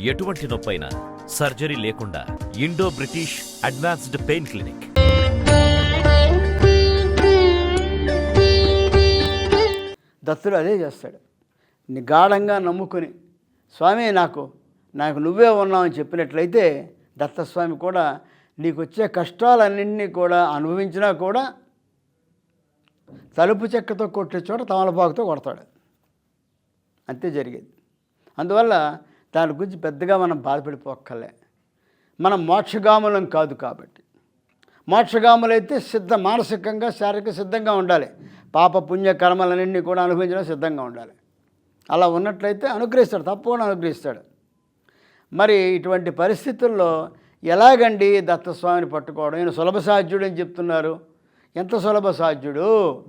ఎటువంటి నొప్పైనా సర్జరీ లేకుండా Indo British advanced pain clinic. దత్తుడు అదే చేస్తాడు. నిగాఢంగా నమ్ముకొని స్వామి నాకు నాకు నువ్వే ఉన్నావని చెప్పినట్లయితే దత్తస్వామి కూడా నీకు వచ్చే కష్టాలన్నింటినీ కూడా అనుభవించినా కూడా తలుపు చెక్కతో కొట్టే చోట తమలపాకుతో కొడతాడు. అంతే జరిగేది. అందువల్ల దాని గురించి పెద్దగా మనం బాధపడిపోక్కలే మనం మోక్షగాములం కాదు కాబట్టి. మోక్షగాములైతే సిద్ధ మానసికంగా శారీరక సిద్ధంగా ఉండాలి. పాప పుణ్య కర్మలన్నింటినీ కూడా అనుభవించడం సిద్ధంగా ఉండాలి. అలా ఉన్నట్లయితే అనుగ్రహిస్తాడు తప్పకుండా అనుగ్రహిస్తాడు. మరి ఇటువంటి పరిస్థితుల్లో ఎలాగండి దత్తస్వామిని పట్టుకోవడం? ఈయన సులభ సాధ్యుడు అని చెప్తున్నారు. ఎంత సులభ సాధ్యుడు?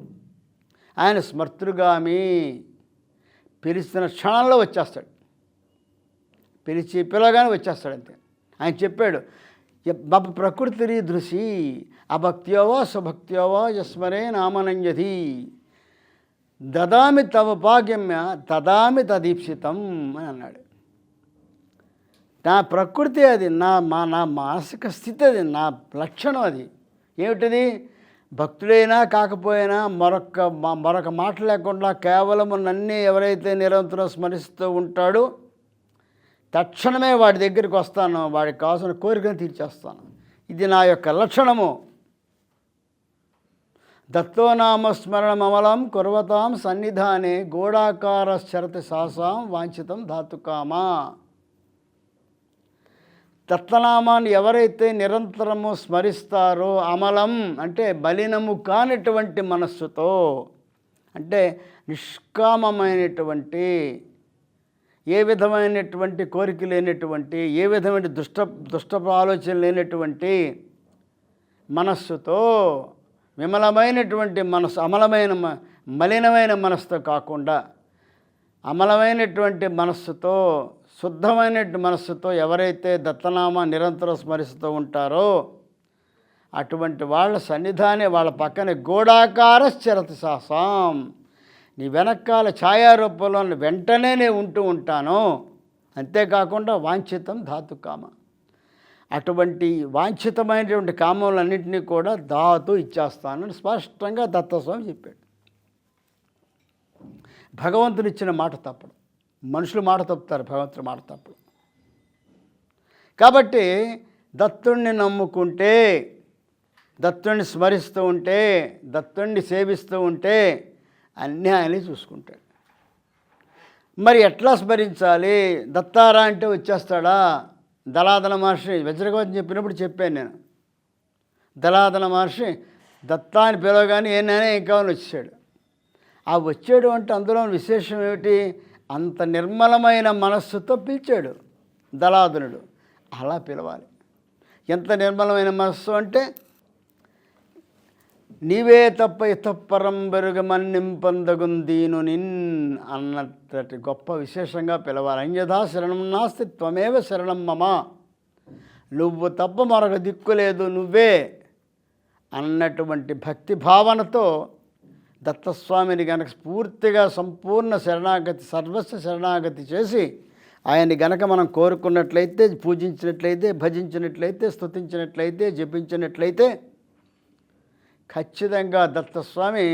ఆయన స్మర్తృగామి. పిలిచిన క్షణంలో వచ్చేస్తాడు. పిలిచి పిలవగానే వచ్చేస్తాడు అంతే. ఆయన చెప్పాడు "య- మమ ప్రకృతి దృశి అభక్త్యోవో సుభక్త్యోవో యస్మరే నామనంజతి దదామి తవ భాగ్యమ్య దదామి తదీప్సితం అని అన్నాడు. నా ప్రకృతి అది నా మా నా మానసిక స్థితి అది నా లక్షణం అది. ఏమిటిది? భక్తుడైనా కాకపోయినా మరొక మరొక మాట లేకుండా కేవలము నన్నే ఎవరైతే నిరంతరం స్మరిస్తూ ఉంటాడో తక్షణమే వాడి దగ్గరికి వస్తాను వాడికి కావాల్సిన కోరికను తీర్చేస్తాను. ఇది నా యొక్క లక్షణము. దత్తోనామస్మరణమమలం కుర్వతాం సన్నిధానే గోడాకార శరతి సాసాం వాంఛితం ధాతుకామా. దత్తనామాన్ని ఎవరైతే నిరంతరము స్మరిస్తారో అమలం అంటే బలినము కానటువంటి మనస్సుతో అంటే నిష్కామమైనటువంటి ఏ విధమైనటువంటి కోరిక లేనటువంటి ఏ విధమైన దుష్ట దుష్ట ఆలోచన లేనటువంటి మనస్సుతో విమలమైనటువంటి మనస్సు అమలమైన మ- మలినమైన మనస్సుతో కాకుండా అమలమైనటువంటి మనస్సుతో శుద్ధమైన మనస్సుతో ఎవరైతే దత్తనామ నిరంతరం స్మరిస్తూ ఉంటారో అటువంటి వాళ్ళ సన్నిధానే వాళ్ళ పక్కనే గోడాకార చరతి సాసం. నీ వెనకాల ఛాయారూపంలో వెంటనే నేను ఉంటూ ఉంటాను. అంతేకాకుండా వాంఛితం ధాతు కామ. అటువంటి వాంఛితమైనటువంటి కామములన్నింటినీ కూడా ధాతు ఇచ్చేస్తానని స్పష్టంగా దత్తస్వామి చెప్పాడు. భగవంతుని ఇచ్చిన మాట తప్పడు. మనుషులు మాట తప్పుతారు భగవంతుడు మాట తప్పడు. కాబట్టి దత్తుణ్ణి నమ్ముకుంటే దత్తుణ్ణి స్మరిస్తూ ఉంటే దత్తుణ్ణి సేవిస్తూ ఉంటే అన్నీ ఆయనే చూసుకుంటాడు. మరి ఎట్లా స్మరించాలి? దత్తారా అంటే వచ్చేస్తాడా? దళాదన మహర్షి వజ్రగవతం చెప్పినప్పుడు చెప్పాను నేను. దళాదన మహర్షి దత్తా అని పిలవగానే ఏనానే ఏం వచ్చాడు. ఆ వచ్చాడు అంటే అందులో విశేషం ఏమిటి? అంత నిర్మలమైన మనస్సుతో పిలిచాడు దళాదునుడు. అలా పిలవాలి. ఎంత నిర్మలమైన మనస్సు అంటే నీవే తప్ప ఇతప్పరం బెరుగమన్నింపొందగుందీను నిన్ అన్నటి గొప్ప విశేషంగా పిలవాలి. అన్యథా శరణం నాస్తి త్వమేవ శరణం మమ. నువ్వు తప్ప మరొక దిక్కు లేదు నువ్వే అన్నటువంటి భక్తి భావనతో దత్తస్వామిని గనక స్ఫూర్తిగా సంపూర్ణ శరణాగతి సర్వస్వ శరణాగతి చేసి ఆయన్ని గనక మనం కోరుకున్నట్లయితే పూజించినట్లయితే భజించినట్లయితే స్తుతించినట్లయితే జపించినట్లయితే ఖచ్చితంగా దత్తస్వామి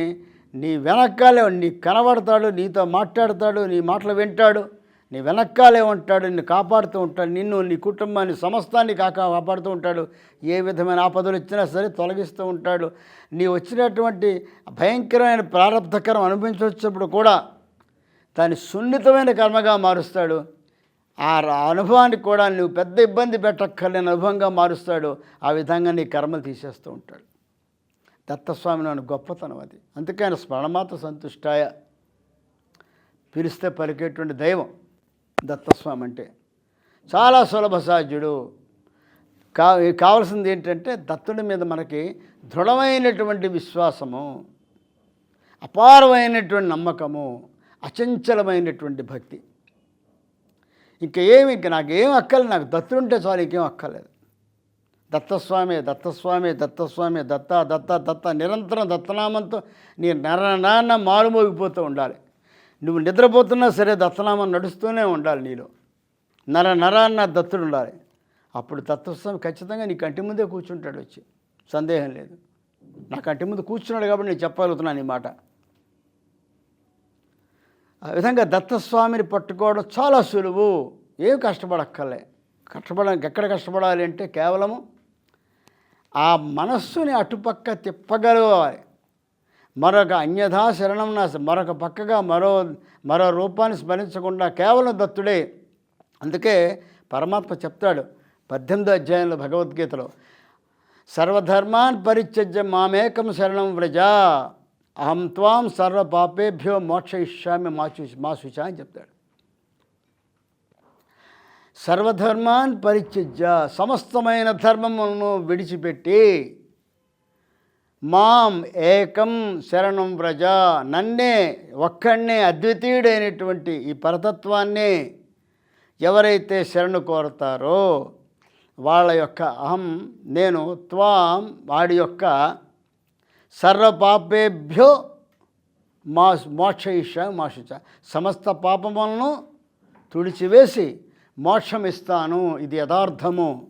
నీ వెనకాలే నీ కనబడతాడు నీతో మాట్లాడతాడు నీ మాటలు వింటాడు నీ వెనక్కాలే ఉంటాడు నిన్ను కాపాడుతూ ఉంటాడు నిన్ను నీ కుటుంబాన్ని సమస్తాన్ని కాకా కాపాడుతూ ఉంటాడు. ఏ విధమైన ఆపదలు వచ్చినా సరే తొలగిస్తూ ఉంటాడు. నీ వచ్చినటువంటి భయంకరమైన ప్రారంధకరం అనుభవించొచ్చినప్పుడు కూడా దాన్ని సున్నితమైన కర్మగా మారుస్తాడు. ఆ అనుభవానికి కూడా నువ్వు పెద్ద ఇబ్బంది పెట్టక్కర్లేని అనుభవంగా మారుస్తాడు. ఆ విధంగా నీ కర్మలు తీసేస్తూ ఉంటాడు. దత్తస్వామిలోని గొప్పతనం అది. అందుకే ఆయన స్మరణమాత సంతుష్టాయ. పిలిస్తే పలికేటువంటి దైవం దత్తస్వామి అంటే. చాలా సులభ సాధ్యుడు. కా కావాల్సింది ఏంటంటే దత్తుడి మీద మనకి దృఢమైనటువంటి విశ్వాసము అపారమైనటువంటి నమ్మకము అచంచలమైనటువంటి భక్తి. ఇంకా ఏమి ఇంక నాకేం అక్కర్లేదు. నాకు దత్తుంటే చాలు ఇంకేం అక్కర్లేదు. దత్తస్వామి దత్తస్వామి దత్తస్వామి దత్త దత్త దత్త నిరంతరం దత్తనామంతో నీ నర నాన్న మారుమోగిపోతూ ఉండాలి. నువ్వు నిద్రపోతున్నా సరే దత్తనామం నడుస్తూనే ఉండాలి నీలో. నర నరాన్న దత్తుడు ఉండాలి. అప్పుడు దత్తస్వామి ఖచ్చితంగా నీ కంటి ముందే కూర్చుంటాడు వచ్చి. సందేహం లేదు. నా కంటి ముందు కూర్చున్నాడు కాబట్టి నేను చెప్పగలుగుతున్నాను ఈ మాట. ఆ విధంగా దత్తస్వామిని పట్టుకోవడం చాలా సులువు. ఏం కష్టపడక్కర్లే. కష్టపడడానికి ఎక్కడ కష్టపడాలి అంటే కేవలము ఆ మనస్సుని అటుపక్క తిప్పగలవాలి. మరొక అన్యథా శరణం నా మరొక పక్కగా మరో మరో రూపాన్ని స్మరించకుండా కేవలం దత్తుడే. అందుకే పరమాత్మ చెప్తాడు పద్దెనిమిదో అధ్యాయంలో భగవద్గీతలో సర్వధర్మాన్ పరిత్యజ్య మామేకం శరణం వ్రజ అహం త్వాం సర్వ పాపేభ్యో మోక్షయిష్యామి మాచు మా శుచ అని చెప్తాడు. సర్వధర్మాన్ పరిత్యజ్య సమస్తమైన ధర్మములను విడిచిపెట్టి మాం ఏకం శరణం వ్రజ నన్నే ఒక్కడనే అద్వితీయుడైనటువంటి ఈ పరతత్వాన్ని ఎవరైతే శరణు కోరతారో వాళ్ళ యొక్క అహం నేను త్వాం వాడి యొక్క సర్వపాపేభ్యో మా మోక్షయిష మోక్ష సమస్త పాపములను తుడిచివేసి మోక్షం ఇస్తాను ఇది యథార్థము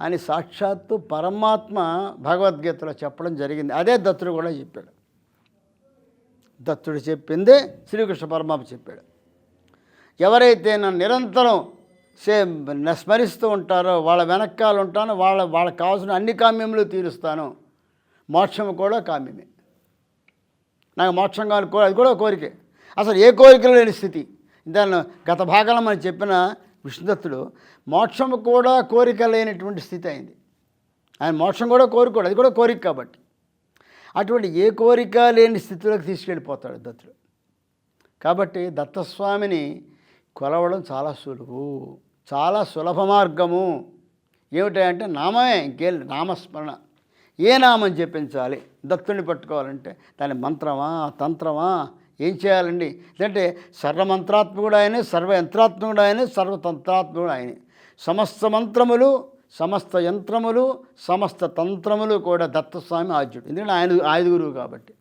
అని సాక్షాత్తు పరమాత్మ భగవద్గీతలో చెప్పడం జరిగింది. అదే దత్తుడు కూడా చెప్పాడు. దత్తుడు చెప్పిందే శ్రీకృష్ణ పరమాత్మ చెప్పాడు. ఎవరైతే నన్ను నిరంతరం సే స్మరిస్తూ ఉంటారో వాళ్ళ వెనకాల ఉంటాను వాళ్ళ వాళ్ళకి కావాల్సిన అన్ని కామ్యములు తీరుస్తాను. మోక్షం కూడా కామ్యమే. నాకు మోక్షం కావాలి అది కూడా కోరికే. అసలు ఏ కోరికలు లేని స్థితి. దాన్ని గత భాగంలో మనం చెప్పిన విష్ణుదత్తుడు మోక్షం కూడా కోరిక లేనటువంటి స్థితి అయింది. ఆయన మోక్షం కూడా కోరుకోడు అది కూడా కోరిక కాబట్టి. అటువంటి ఏ కోరిక లేని స్థితిలోకి తీసుకెళ్ళిపోతాడు దత్తుడు. కాబట్టి దత్తస్వామిని కొలవడం చాలా సులువు చాలా సులభ మార్గము. ఏమిటంటే నామమే ఇంకేం నామస్మరణ. ఏ నామం చెప్పించాలి దత్తుని పట్టుకోవాలంటే దాని మంత్రమా తంత్రమా ఏం చేయాలండి? లేదంటే సర్వమంత్రాత్మకుడు ఆయనే సర్వ యంత్రాత్మకుడు ఆయనే సర్వతంత్రాత్మకుడు ఆయనే సమస్త మంత్రములు సమస్త యంత్రములు సమస్త తంత్రములు కూడా దత్తస్వామి ఆద్యుడు ఎందుకంటే ఆయన ఆయుధ గురువు కాబట్టి.